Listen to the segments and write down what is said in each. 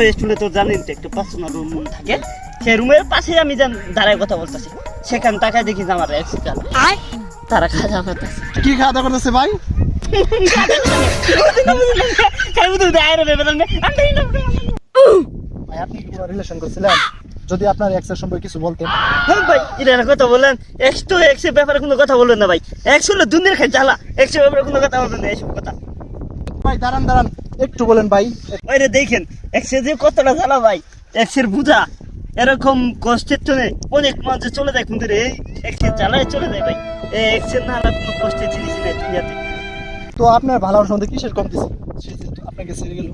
রেস্টুরেন্টে তো জানেন তো একটু পার্সোনাল রুম থাকে। সেই রুমের পাশে আমি যান দাঁড়ায় কথা বলতেছি। সেখানে তাকায় দেখি আমার তারা খাওয়া করতেছে। কি খাওয়া দাওয়া করতেছে ভাই? ভাই আপনি কি রিলেশন করছিলেন? যদি আপনার এক্সের সম্পর্কে কিছু বলতেন। ভাই এটা কথা বললেন এক্স তো এক্সের ব্যাপারে কোনো কথা বললেন না ভাই। এক্স হলো দুনিয়ার খাই জ্বালা। এক্সের ব্যাপারে কোনো কথা বলবেন না এইসব কথা। ভাই দাঁড়ান দাঁড়ান। একটু বলেন ভাই। ওই রে দেখেন এর যে কতটা জ্বালা ভাই এক্সের বুঝা এরকম কষ্টের জন্য অনেক মানুষ চলে যায় কিন্তু রে জ্বালায় চলে যায় ভাই। এক্সের না কোনো কষ্টের জিনিস নেই দুনিয়াতে। তো আপনার ভালোর সন্ধে কিসের কম দিছে? আপনাকে ছেড়ে গেল।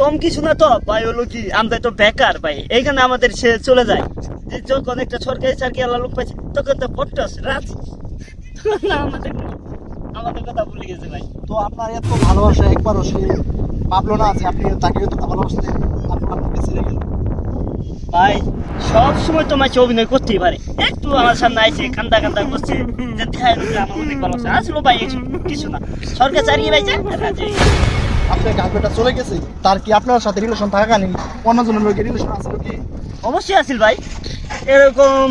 কম কিছু না তো ভাই হলো কি আমরা তো বেকার ভাই এইখানে আমাদের সে চলে যায়। যে যখন একটা সরকারি চাকরি আল্লাহ লোক পাইছে তখন তো পট্টস রাজ। না আমাদের আমাদের কথা ভুলে গেছে ভাই। তো আপনার এত ভালোবাসা একবারও সে ভাবলো না যে আপনি তাকে এত ভালোবাসতে ছেড়ে গেল। ভাই সব সময় তো মাঝে অভিনয় করতেই পারে। একটু আমার সামনে আইছে কান্দা কান্দা করছে যে দেখায় আমার অনেক ভালো আছে আসলো ভাই কিছু না। সরকার পাইছে রাজি। আপনার গার্লফ্রেন্ডটা চলে গেছে। তার কি আপনার সাথে রিলেশন থাকাকালীন অন্যজনের লোকের রিলেশন আছে কি অবশ্যই আছিল ভাই। এরকম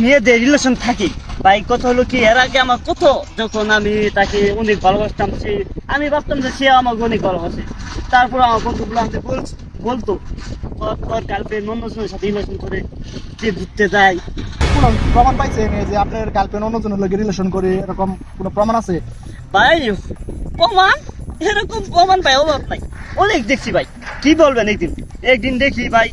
মেয়েদের রিলেশন থাকে। ভাই কত হলো কি এর আগে আমার কত যখন আমি তাকে অনেক ভালোবাসতাম সে আমি ভাবতাম যে সে আমাকে অনেক ভালোবাসে। তারপর আমার বন্ধুগুলো আমাকে বল- বলতো ওর- গার্লফ্রেন্ড অন্যজনের সাথে রিলেশন করে যে ঘুরতে যায়। কোনো প্রমাণ পাইছেন যে আপনার গার্লফ্রেন্ড অন্যজনের লোকের রিলেশন করে এরকম কোনো প্রমাণ আছে? ভাই প্রমাণ? এরকম প্রমাণ ভাই অভাব নাই। অনেক দেখছি ভাই। কি বলবেন একদিন একদিন দেখি ভাই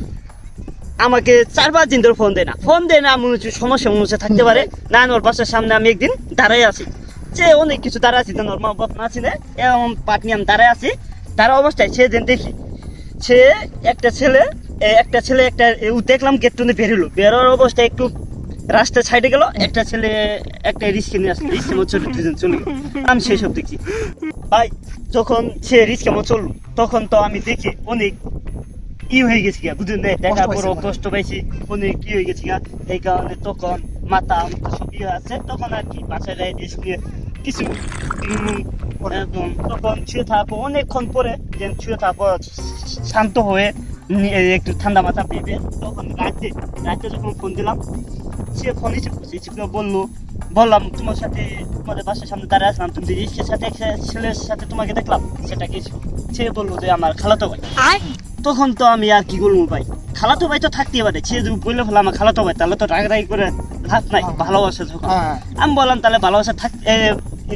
আমাকে চার পাঁচ দিন ধরে ফোন দেয় না। ফোন দেয় না, মনে হচ্ছে সমস্যা, মনে হচ্ছে থাকতে পারে। না ওর বাসার সামনে আমি একদিন দাঁড়াই আছি। সে অনেক কিছু দাঁড়া আছি ওর মা বাপ না আছি না, এরকম পাটনি আমি দাঁড়ায় আছি। তার অবস্থায় সে দিন দেখি, সে একটা ছেলে একটা ছেলে, একটা দেখলাম গেট টুনে বেরোলো বেরোর অবস্থায় একটু রাস্তার সাইডে গেল, একটা ছেলে একটা রিস্কে নিয়ে আসলো। রিস্কে মতো ছোট দুজন চলে গেল। আমি সেই সব দেখছি ভাই, যখন সে রিস্কে মতো চলল তখন তো আমি দেখি অনেক ই হয়ে গেছি গা বুঝলেন না? দেখার পর কষ্ট পাইছি। অনেক কি হয়ে গেছি গা এই কারণে তখন মাথা মুখে সব ইয়ে আছে তখন আর কি বাসায় যাই দেশ নিয়ে কিছু একদম তখন শুয়ে থাকব। অনেকক্ষণ পরে যেন শুয়ে থাকব শান্ত হয়ে একটু ঠান্ডা মাথা পেয়ে তখন রাতে রাতে যখন ফোন দিলাম সে ফোন রিসিভ করছে। রিসিভ বলল বললাম তোমার সাথে তোমাদের বাসার সামনে দাঁড়িয়ে আসলাম। তুমি সাথে ছেলের সাথে তোমাকে দেখলাম সেটা কি ছিল? সে বলল যে আমার খালাতো ভাই। তখন তো আমি আর কি করব ভাই? খালাতো ভাই তো থাকতেই পারে সে যদি বললে ফেলে আমার খালাতো ভাই তাহলে তো রাগারাগি করে লাভ নাই ভালোবাসা যখন। হ্যাঁ। আমি বললাম তাহলে ভালোবাসা থাক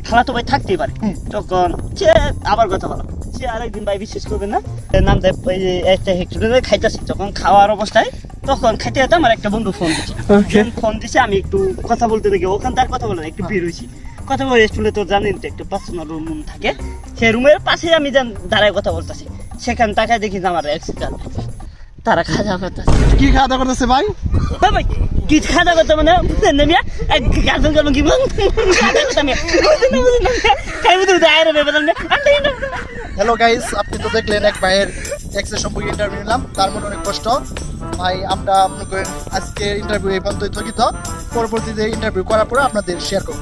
খালাতো ভাই থাকতেই পারে। তখন সে আবার কথা বলো সে আরেকদিন ভাই বিশ্বাস করবে না নাম দেয় একটা হেক্টরে খাইতেছি। তখন খাওয়ার অবস্থায় তখন খাইতে যেতে আমার একটা বন্ধু ফোন দিচ্ছে ফোন দিছে আমি একটু কথা বলতে দেখি ওখান তার কথা বলে একটু বের হয়েছি। কথা বলে রেস্টুরেন্টে তো জানেন তো একটু পার্সোনাল রুম থাকে। সেই রুমের পাশে আমি যান দাঁড়ায় কথা বলতেছি। সেখানে তাকায় দেখি আমার অ্যাক্সিডেন্ট তারা খাওয়া দাওয়া করতেছে। কি খাওয়া দাওয়া করতেছে ভাই? হ্যাঁ ভাই কি খাওয়া দাওয়া করতে মানে? বুঝলেন না মিয়া? গার্জেন করব কি বলুন? খাই বুঝতে বুঝতে আয়ের ব্যাপার হ্যালো গাইস আপনি তো দেখলেন এক ভাইয়ের এক্সের সম্পর্কে ইন্টারভিউ নিলাম। তার মনে অনেক কষ্ট। ভাই আমরা আপনাকে আজকে ইন্টারভিউ এই পর্যন্ত স্থগিত। পরবর্তীতে ইন্টারভিউ করার পরে আপনাদের শেয়ার করব